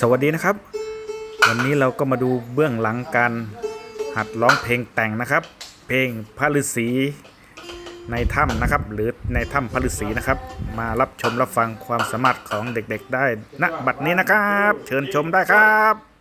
สวัสดีนะครับ วันนี้เราก็มาดูเบื้องหลังการหัดร้องเพลงแต่งนะครับ เพลงพระฤาษีในถ้ำนะครับ หรือในถ้ำพระฤาษีนะครับ มารับชมรับฟังความสามารถของเด็กๆได้ณบัดนี้นะครับ เชิญชมได้ครับ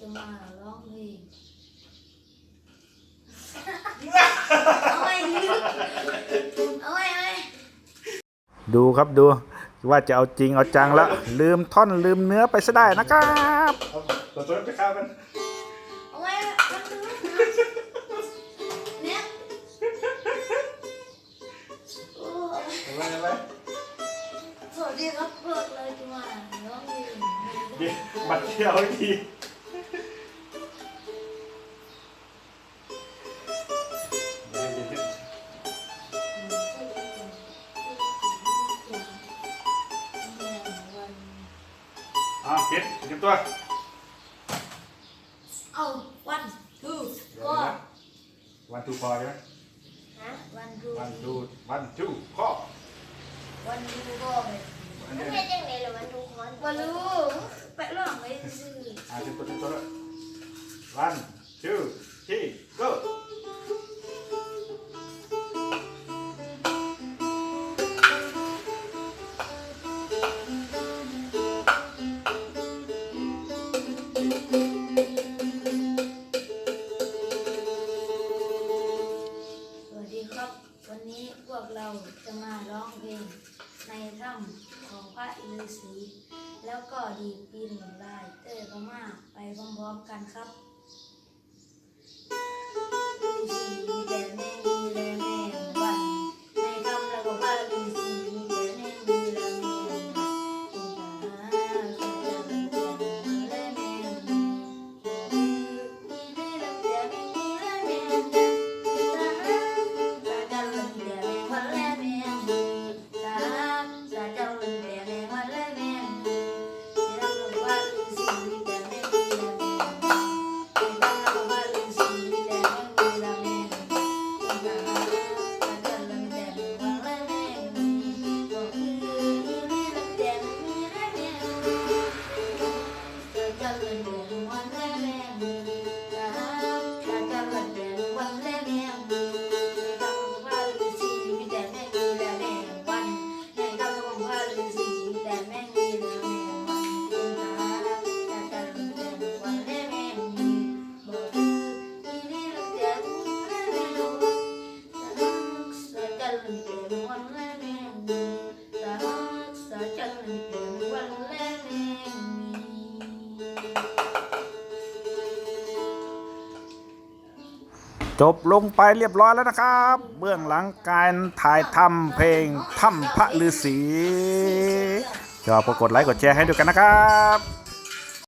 จะมาร้องเพลงเอาไว้เอาไว้เอาไว้ดูครับดูว่าจะเอาจริงเอาจังแล้ว ลืมท่อนลืมเนื้อไปซะได้นะครับเราตัวไปข้ามันเอาไว้มันดูเนี่ยโอ้อะไรอะไรสวัสดีครับพวกเราจะมาร้องเพลง บัตรเที่ยวที อะเก็บเก็บตัว เอาวันทูเดี๋ยวก็นะวันทูพอใช่ไหมฮะวันทูวันทูวันทูข้อวันทูก็อันนี้ไม่จังเลยหรือมันดูคอนวันรู้ไปร้องไว้ซื่ออะเก็บตัวเก็บตัวด้วยวันทู สวัสดีครับ วันนี้พวกเราจะมาร้องเพลงในถ้ำของพระฤาษีแล้วก็ดีดปีนลายเตอร์พม่าไปพร้อมๆกันครับ จบลงไปเรียบร้อยแล้วนะครับ เบื้องหลังการถ่ายทำเพลงถ้ำพระฤาษีก็ปรากดไลค์กดแชร์ให้ด้วยกันนะครับ